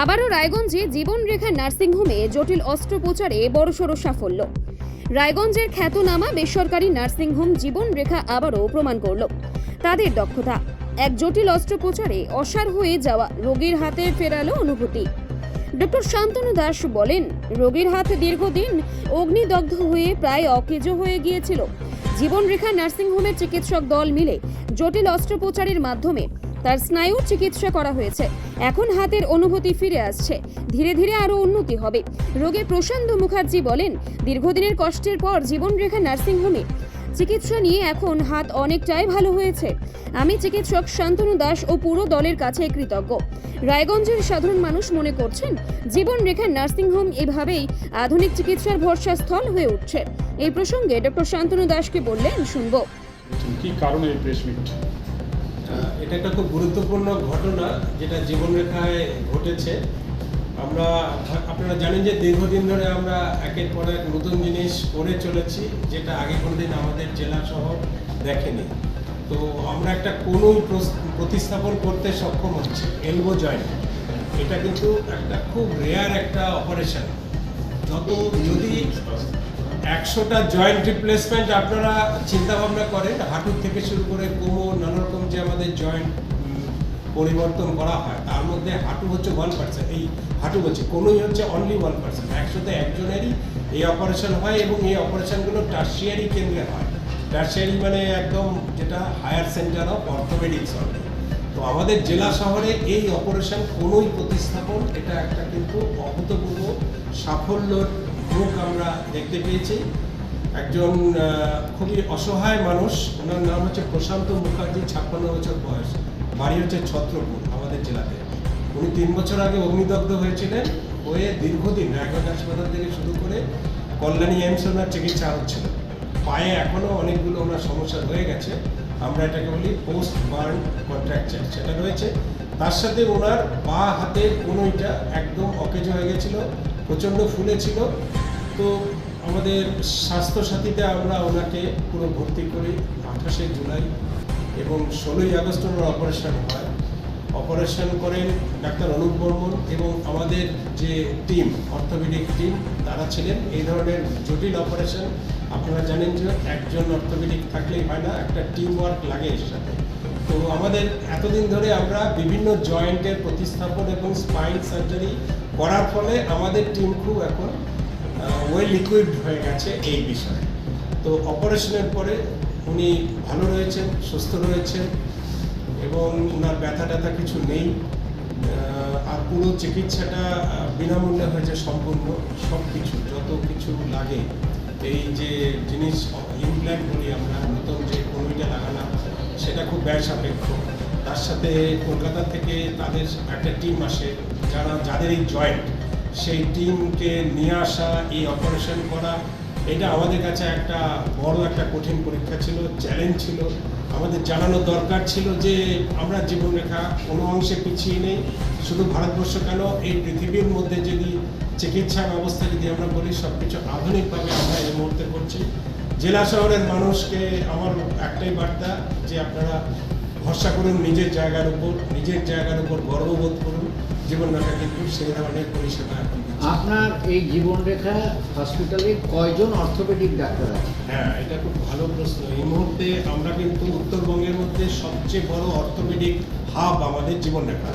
আবারও রায়গঞ্জে জীবনরেখা নার্সিংহোমে জটিল অস্ত্রোপচারে বড়সড় সাফল্য। রায়গঞ্জের খ্যাতনামা বেসরকারি নার্সিংহোম জীবনরেখা আবারও প্রমাণ করল। তাদের দক্ষতা, এক জটিল অস্ত্রোপচারে অসার হয়ে যাওয়া রোগীর হাতে ফেরালো অনুভূতি। ডক্টর শান্তনু দাস বলেন, রোগীর হাত দীর্ঘদিন অগ্নিদগ্ধ হয়ে প্রায় অকেজো হয়ে গিয়েছিল। জীবনরেখা নার্সিংহোমের চিকিৎসক দল মিলে জটিল অস্ত্রোপচারের মাধ্যমে তার স্নায়ুর চিকিৎসা করা হয়েছে। এখন হাতের অনুভূতি ফিরে আসছে। ধীরে ধীরে আরও উন্নতি হবে। রোগে প্রশান্ত মুখার্জি বলেন, দীর্ঘদিনের কষ্টের পর জীবনরেখা নার্সিংহোমে। চিকিৎসা নিয়ে এখন হাত অনেকটাই ভালো হয়েছে। আমি চিকিৎসক শান্তনু দাস ও পুরো দলের কাছে কৃতজ্ঞ। রায়গঞ্জের সাধারণ মানুষ মনে করছেন, জীবনরেখা নার্সিংহোম এভাবেই আধুনিক চিকিৎসার ভরসা স্থল হয়ে উঠছে। এই প্রসঙ্গে ডক্টর শান্তনু দাসকে বললেন, শুনব। কি কারণে এই এটা একটা খুব গুরুত্বপূর্ণ ঘটনা যেটা জীবনরেখায় ঘটেছে। আমরা, আপনারা জানেন যে দীর্ঘদিন ধরে আমরা একের পর এক নতুন জিনিস করে চলেছি, যেটা আগে কোনোদিন আমাদের জেলা শহর দেখেনি। তো আমরা একটা কোনো প্রতিস্থাপন করতে সক্ষম হচ্ছি এলবো জয়েন্ট এটা কিন্তু একটা খুব রেয়ার একটা অপারেশন যত যদি একশোটা জয়েন্ট রিপ্লেসমেন্ট আপনারা চিন্তা ভাবনা করেন হাঁটুর থেকে শুরু করে কোমর নানা রকম যে আমাদের জয়েন্ট পরিবর্তন করা হয়, তার মধ্যে হাঁটু হচ্ছে ওয়ান পার্সেন্ট এই হাঁটু হচ্ছে, কোনোই হচ্ছে অনলি ওয়ান পার্সেন্ট একশোতে একজনেরই এই অপারেশন হয় এবং এই অপারেশনগুলো টার্সিয়ারি কেন্দ্রে হয়। টার্সিয়ারি মানে একদম যেটা হায়ার সেন্টার অফ অর্থোপেডিক্স হবে। তো আমাদের জেলা শহরে এই অপারেশন কোনোই প্রতিস্থাপন, এটা একটা কিন্তু অভূতপূর্ব সাফল্যর মুখ আমরা দেখতে পেয়েছি। একজন খুবই অসহায় মানুষ, ওনার নাম হচ্ছে প্রশান্ত মুখার্জি, ছাপ্পান্ন বছর বয়স। বাড়ি হচ্ছে ছত্রপুর, আমাদের জেলাতে। উনি তিন বছর আগে অগ্নিদগ্ধ হয়েছিলেন, হয়ে দীর্ঘদিন রায়গঞ্জ হাসপাতাল থেকে শুরু করে কল্যাণী এমস ওনার চিকিৎসা হচ্ছিল। পায়ে এখনও অনেকগুলো ওনার সমস্যা রয়ে গেছে। আমরা এটাকে বলি পোস্ট বার্ন কন্ট্রাকচার, সেটা রয়েছে। তার সাথে ওনার বা হাতের কোনোইটা একদম অকেজ হয়ে গেছিল, প্রচণ্ড ফুলেছিল তো আমাদের স্বাস্থ্যসাথীতে আমরা ওনাকে পুরো ভর্তি করি আঠাশে জুলাই এবং ষোলোই আগস্ট ওনার অপারেশন হয়। অপারেশন করেন ডাক্তার অনুপ বর্মন এবং আমাদের যে টিম, অর্থোপেডিক টিম, তারা ছিলেন। এই ধরনের জটিল অপারেশন আপনারা জানেন যে একজন অর্থোপেডিক থাকলেই হয় না, একটা টিম ওয়ার্ক লাগে এর সাথে। তো আমাদের এতদিন ধরে আমরা বিভিন্ন জয়েন্টের প্রতিস্থাপন এবং স্পাইন সার্জারি করার ফলে আমাদের টিম খুব এখন ওয়েল লিকুইড হয়ে গেছে এই বিষয়ে। তো অপারেশনের পরে উনি ভালো রয়েছেন, সুস্থ রয়েছেন এবং ওনার ব্যথা ট্যাথা কিছু নেই। আর পুরো চিকিৎসাটা বিনামূল্যে হয়েছে সম্পূর্ণ। সব কিছু, যত কিছু লাগে। এই যে জিনিস ইমপ্ল্যান্ট বলি আমরা, নতুন যে কমিটা লাগালাম, সেটা খুব ব্যয় সাপেক্ষ তার সাথে কলকাতা থেকে তাদের একটা টিম আসে, যারা, যাদের এই জয়েন্ট সেই টিমকে নিয়ে আসা, এই অপারেশন করা, এটা আমাদের কাছে একটা বড় একটা কঠিন পরীক্ষা ছিল চ্যালেঞ্জ ছিল। আমাদের জানানো দরকার ছিল যে আমরা জীবনরেখা কোনো অংশে পিছিয়ে নেই, শুধু ভারতবর্ষ কেন, এই পৃথিবীর মধ্যে যদি চিকিৎসা ব্যবস্থা যদি আমরা বলি সব কিছু আধুনিকভাবে আমরা এই মুহূর্তে করছি। জেলা শহরের মানুষকে আমার একটাই বার্তা, যে আপনারা ভরসা করুন নিজের জায়গার উপর, নিজের জায়গার উপর গর্ববোধ করুন। জীবনরেখা কিন্তু সেই ধরনের পরিষেবা এখন আপনার এই জীবনরেখা হসপিটালে কয়জন অর্থোপেডিক ডাক্তার আছে? হ্যাঁ এটা খুব ভালো প্রশ্ন। এই মুহূর্তে আমরা কিন্তু উত্তরবঙ্গের মধ্যে সবচেয়ে বড় অর্থোপেডিক হাব আমাদের জীবনরেখা।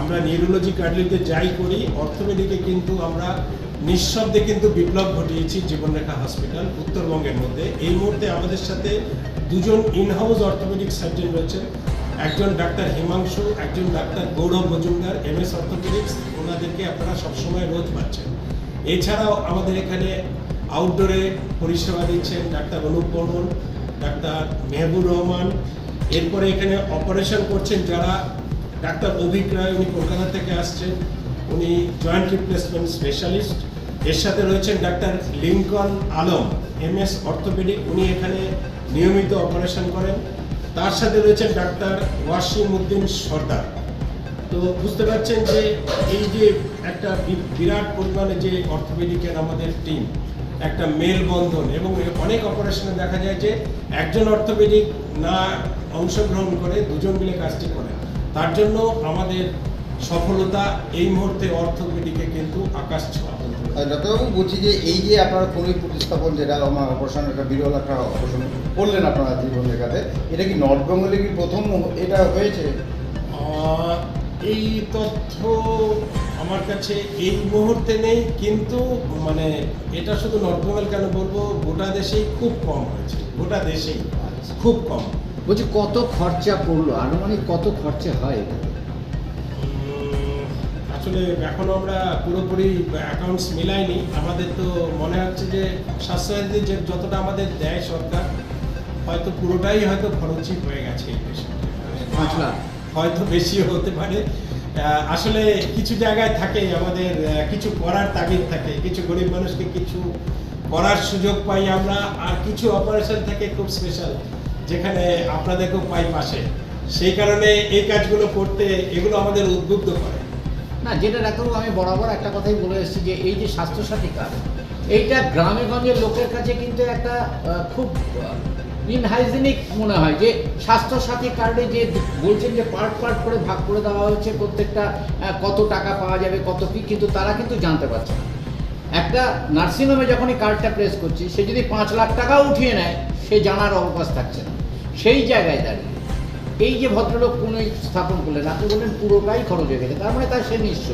আমরা নিউরোলজি কার্ডিওতে যাই করি অর্থোপেডিকে কিন্তু আমরা নিঃশব্দে কিন্তু বিপ্লব ঘটিয়েছি জীবনরেখা হসপিটাল উত্তরবঙ্গের মধ্যে। এই মুহূর্তে আমাদের সাথে দুজন ইনহাউস অর্থোপেডিক সার্জন রয়েছেন। একজন ডাক্তার হিমাংশু, একজন doctor Gaurav Majumdar M S orthopaedics, ওনাদেরকে আপনারা সবসময় রোজ পাচ্ছেন। এছাড়াও আমাদের এখানে আউটডোরে পরিষেবা দিচ্ছেন ডাক্তার অনুপ বর্মন, ডাক্তার মেহবুর রহমান। এরপরে এখানে অপারেশন করছেন যারা ডাক্তার অভিক রায়, উনি কলকাতা থেকে আসছেন। উনি জয়েন্ট রিপ্লেসমেন্ট স্পেশালিস্ট এর সাথে রয়েছেন doctor Lincoln Alam M S orthopaedic. উনি এখানে নিয়মিত অপারেশন করেন। তার সাথে রয়েছেন ডাক্তার ওয়াসিম উদ্দিন সর্দার। তো বুঝতে পারছেন যে এই যে একটা বিরাট পরিমাণে যে অর্থোপেডিকের আমাদের টিম একটা মেলবন্ধন এবং অনেক অপারেশনে দেখা যায় যে একজন অর্থোপেডিক না অংশগ্রহণ করে, দুজন মিলে কাজটি করে। তার জন্য আমাদের সফলতা এই মুহূর্তে অর্থোপেডিকে কিন্তু আকাশ ছোঁয়া ডাক্তারবাবু, বলছি যে এই যে আপনারা খনি প্রতিস্থাপন, যেটা আমার অপারেশন একটা বিরল একটা অপারেশন করলেন আপনারা জীবন রেখাতে এটা কি নর্থ বেঙ্গলে কি প্রথম এটা হয়েছে? এই তথ্য আমার কাছে এই মুহূর্তে নেই কিন্তু মানে এটা শুধু নর্থ বেঙ্গল কেন বলব গোটা দেশেই খুব কম হয়েছে গোটা দেশেই খুব কম। বলছি কত খরচা পড়ল? আনুমানিক কত খরচা হয় এটাতে আসলে এখনও আমরা পুরোপুরি অ্যাকাউন্টস মিলাইনি। আমাদের তো মনে হচ্ছে যে স্বাস্থ্যসাথী যে যতটা আমাদের দেয় সরকার হয়তো পুরোটাই হয়তো খরচই হয়ে গেছে পাঁচ লাখ। হয়তো বেশিও হতে পারে। আসলে কিছু জায়গায় থাকে আমাদের কিছু করার তাগিদ থাকে। কিছু গরিব মানুষকে কিছু করার সুযোগ পাই আমরা আর কিছু অপারেশন থাকে খুব স্পেশাল যেখানে আপনাদেরকেও পাই পাশে। সেই কারণে এই কাজগুলো করতে এগুলো আমাদের উদ্বুদ্ধ করে। না যেটা ডাক্তারবাবু আমি বরাবর একটা কথাই বলে এসেছি যে এই যে স্বাস্থ্যসাথী কার্ড এইটা গ্রামে গঞ্জের লোকের কাছে কিন্তু একটা খুব ইনহাইজেনিক মনে হয় যে স্বাস্থ্যসাথী কার্ডে যে বলছেন যে পার্ট পার্ট করে ভাগ করে দেওয়া হচ্ছে, প্রত্যেকটা কত টাকা পাওয়া যাবে, কত কি, কিন্তু তারা কিন্তু জানতে পারছে না। একটা নার্সিংহোমে যখন এই কার্ডটা প্রেস করছি, সে যদি পাঁচ লাখ টাকা উঠিয়ে নেয়, সে জানার অবকাশ থাকছে না। সেই জায়গায় দাঁড়িয়ে। এই যে ভদ্রলোক কোনো স্থাপন করলেন, আপনি বললেন পুরোটাই খরচ হয়ে গেছে। তার মানে তার সে নিঃস্ব।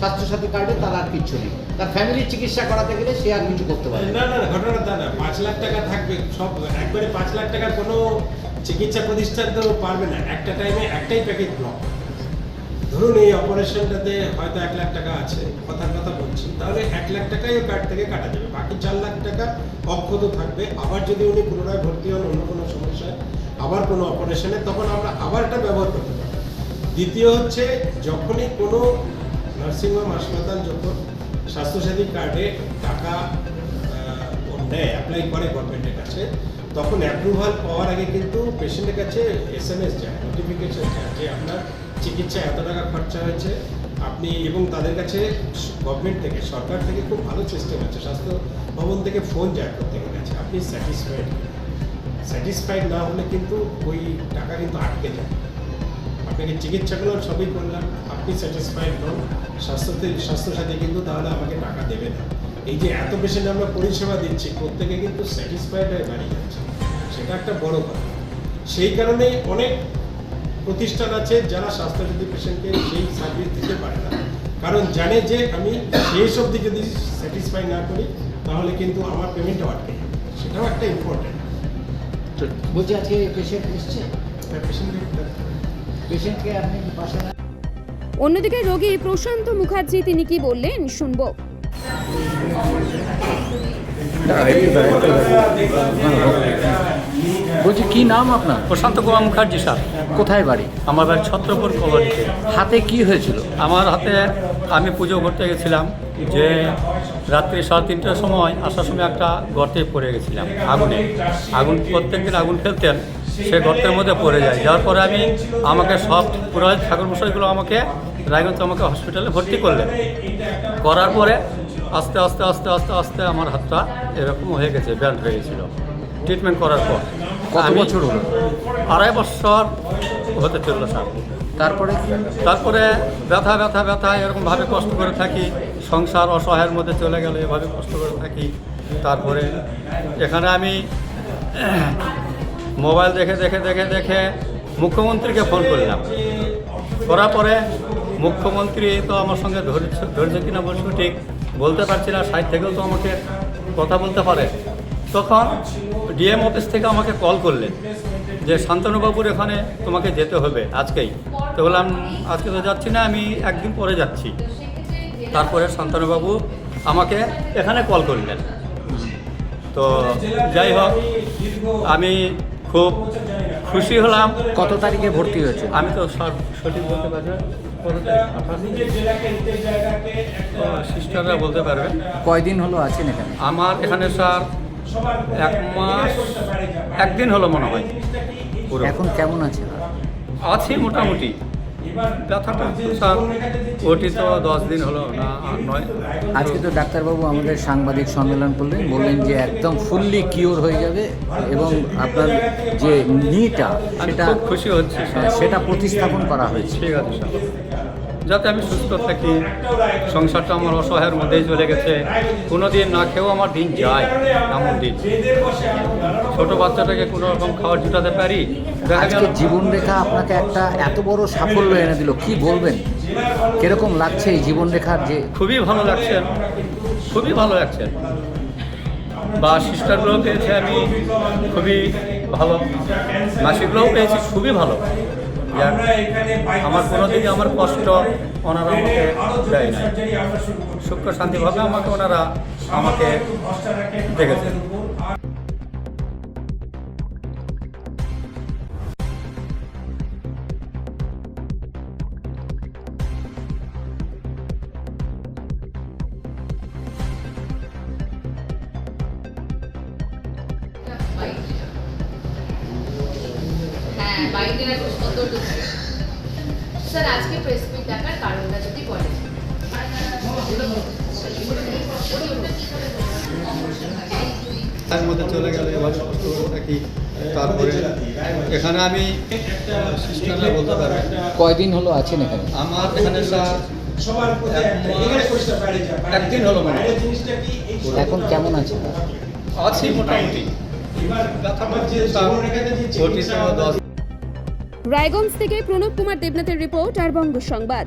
স্বাস্থ্যসাথী কার্ডে তার আর কিচ্ছু নেই। তার ফ্যামিলির চিকিৎসা করাতে গেলে সে আর কিছু করতে পারে না। না ঘটনা তা না। পাঁচ লাখ টাকা থাকবে। সব একবারে পাঁচ লাখ টাকার কোনো চিকিৎসা প্রতিষ্ঠান তো পারবে না। একটা টাইমে একটাই প্যাকেজ ব্লক ধরুন এই অপারেশনটাতে হয়তো এক লাখ টাকা আছে, কথার কথা বলছি। তাহলে এক লাখ টাকাই ও কার্ড থেকে কাটা যাবে। বাকি চার লাখ টাকা অক্ষত থাকবে। আবার যদি উনি পুনরায় ভর্তি হন, অন্য কোনো সমস্যায় আবার কোনো অপারেশনে, তখন আমরা আবার এটা ব্যবহার করতে পারি। দ্বিতীয় হচ্ছে, যখনই কোনো নার্সিংহোম হাসপাতাল যখন স্বাস্থ্যসাথী কার্ডে টাকা নেয় অ্যাপ্লাই করে গভর্নমেন্টের কাছে, তখন অ্যাপ্রুভাল পাওয়ার আগে কিন্তু পেশেন্টের কাছে এস এম এস যায় নোটিফিকেশন যায় যে আপনার চিকিৎসা এত টাকা খরচা হয়েছে। আপনি এবং তাদের কাছে গভর্নমেন্ট থেকে, সরকার থেকে খুব ভালো সিস্টেম আছে। স্বাস্থ্য ভবন থেকে ফোন যায় প্রত্যেকের কাছে। আপনি স্যাটিসফাইড স্যাটিসফাইড না হলে কিন্তু ওই টাকা কিন্তু আটকে যায়। আপনাকে চিকিৎসাগুলো সবই করলাম, আপনি স্যাটিসফাইড নন, স্বাস্থ্যতে স্বাস্থ্যসাথী কিন্তু তাহলে আমাকে টাকা দেবে না। এই যে এত পেশেন্ট আমরা পরিষেবা দিচ্ছি, প্রত্যেকে কিন্তু স্যাটিসফাইড হয়ে বাড়ি যাচ্ছে। সেটা একটা বড় কথা। সেই কারণে অনেক প্রতিষ্ঠান আছে যারা স্বাস্থ্যসাথী পেশেন্টকে সেই সার্ভিস দিতে পারে না। কারণ জানে যে আমি সেই অবধি যদি স্যাটিসফাই না করি, তাহলে কিন্তু আমার পেমেন্টও আটকে সেটাও একটা ইম্পর্টেন্ট বলছি আজকে পেশেন্ট এসছে? পেশেন্টকে আপনি পাশে অন্যদিকে রোগী প্রশান্ত মুখার্জি তিনি কি বললেন? শুনব। বলছি কি নাম আপনার? প্রশান্ত কুমার মুখার্জি স্যার। কোথায় বাড়ি? আমার বাড়ি ছত্রপুর কলোনিতে। হাতে কি হয়েছিল? আমার হাতে আমি পুজো করতে গেছিলাম যে রাত্রি সাড়ে তিনটার সময় আসার সময় একটা গর্তে পড়ে গেছিলাম আগুনে। আগুন প্রত্যেকদিন আগুন ফেলতেন সে গর্তের মধ্যে পড়ে যায়। যার পরে আমি আমাকে সব পুরোহিত ঠাকুর মশাইগুলো আমাকে রায়গঞ্জ আমাকে হসপিটালে ভর্তি করলেন। করার পরে আস্তে আস্তে আস্তে আস্তে আস্তে আমার হাতটা এরকম হয়ে গেছে ব্যান্ড হয়ে গেছিল। ট্রিটমেন্ট করার পর। কত আমি- বছর হলো? আড়াই বছর হতে চলল স্যার। তারপরে? তারপরে ব্যথা ব্যথা ব্যথা এরকমভাবে কষ্ট করে থাকি। সংসার অসহায়ের মধ্যে চলে গেলে এভাবে কষ্ট করে থাকি। তারপরে এখানে আমি মোবাইল দেখে দেখে দেখে দেখে মুখ্যমন্ত্রীকে ফোন করলাম। করার পরে মুখ্যমন্ত্রী তো আমার সঙ্গে ধরেছে ধরেছে কিনা বলছো ঠিক, বলতে পারছি না সাইড থেকেও তো আমাকে কথা বলতে পারে। তখন ডিএম অফিস থেকে আমাকে কল করলেন যে, শান্তনুবাবুর এখানে তোমাকে যেতে হবে আজকেই। তো বললাম, আজকে তো যাচ্ছি না, আমি একদিন পরে যাচ্ছি। তারপরে শান্তনুবাবু আমাকে এখানে কল করলেন। তো যাই হোক আমি খুব খুশি হলাম। কত তারিখে ভর্তি হয়েছে? আমি তো সব সঠিক বলতে? ও, সিস্টাররা বলতে পারবে। কয়দিন হলো আছেন এখানে? আমার এখানে স্যার এক মাস একদিন হলো মনে হয়। এখন কেমন আছে আছি মোটামুটি। ব্যথাটা স্যার ওটি তো দশ দিন হলো না আর নয়। আজকে তো ডাক্তারবাবু আমাদের সাংবাদিক সম্মেলন করলেন বললেন যে একদম ফুললি কিওর হয়ে যাবে এবং আপনার যে নিটা আমি সেটা খুশি হচ্ছে সেটা প্রতিস্থাপন করা হয়েছে। ঠিক আছে স্যার। যাতে আমি সুস্থ থাকি। সংসারটা আমার অসহায়ের মধ্যেই চলে গেছে। কোনো দিন না খেয়েও আমার দিন যায় এমন দিন। ছোট বাচ্চাটাকে কোনো রকম খাবার জুটাতে পারি? আজকে জীবনরেখা আপনাকে একটা এত বড় সাফল্য এনে দিল কি বলবেন? কীরকম লাগছে এই জীবনরেখার যে খুবই ভালো লাগছে। খুবই ভালো লাগছে। বা সিস্টারগুলোও পেয়েছি আমি খুবই ভালো। মাসিকগুলোও পেয়েছি খুবই ভালো। আমার কোনো আমার কষ্ট ওনারা আমাকে দেয় না সুখ শান্তিভাবে আমাকে ওনারা আমাকে দেখেছেন। হ্যাঁ বাইরের একটা সুন্দর তো থাকে। স্যার আজকে প্রেস মিট ডাকার কারণটা যদি বলেন। তার মধ্যে চলে গেলে এবার করে তারপরে এখানে আমি বলতে পারব। কয়দিন হলো আছেন এখানে? আমার এখানে একদিন হলো মনে। হয়। এখন কেমন আছেন? আছি মোটামুটি। পাচ্ছি স্যার ঘটিত দশ রায়গঞ্জ থেকে প্রণব কুমার দেবনাথের রিপোর্ট আর বঙ্গ সংবাদ।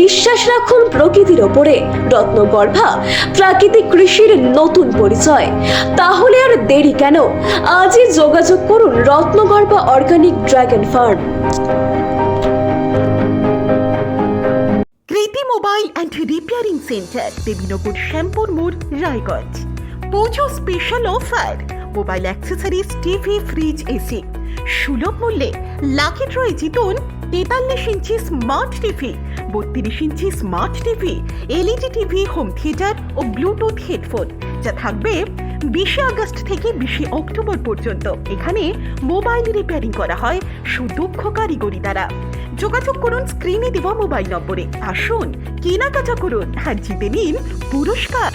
বিশ্বাস রাখুন প্রকৃতির ওপরে। রত্নগর্ভা, প্রাকৃতিক কৃষির নতুন পরিচয়। তাহলে আর দেরি কেন? আজই যোগাযোগ করুন Ratnagarbha organic dragon farm. Kriti mobile and repairing centre, Debinagar Shyampur মোড়, Raiganj. Pujo special offer mobile accessories TV fridge AC সুলভ মূল্যে লাকি ড্রয়ে জিতুন তেতাল্লিশ ইঞ্চি স্মার্ট টিভি, বত্রিশ inch smart TV, LED TV home theatre ও ব্লুটুথ হেডফোন। যা থাকবে বিশে August থেকে বিশে অক্টোবর পর্যন্ত। এখানে মোবাইল রিপেয়ারিং করা হয় সুদক্ষ কারিগরি দ্বারা। যোগাযোগ করুন স্ক্রিনে দেওয়া মোবাইল নম্বরে। আসুন, কেনাকাটা করুন আর জিতে নিন পুরস্কার।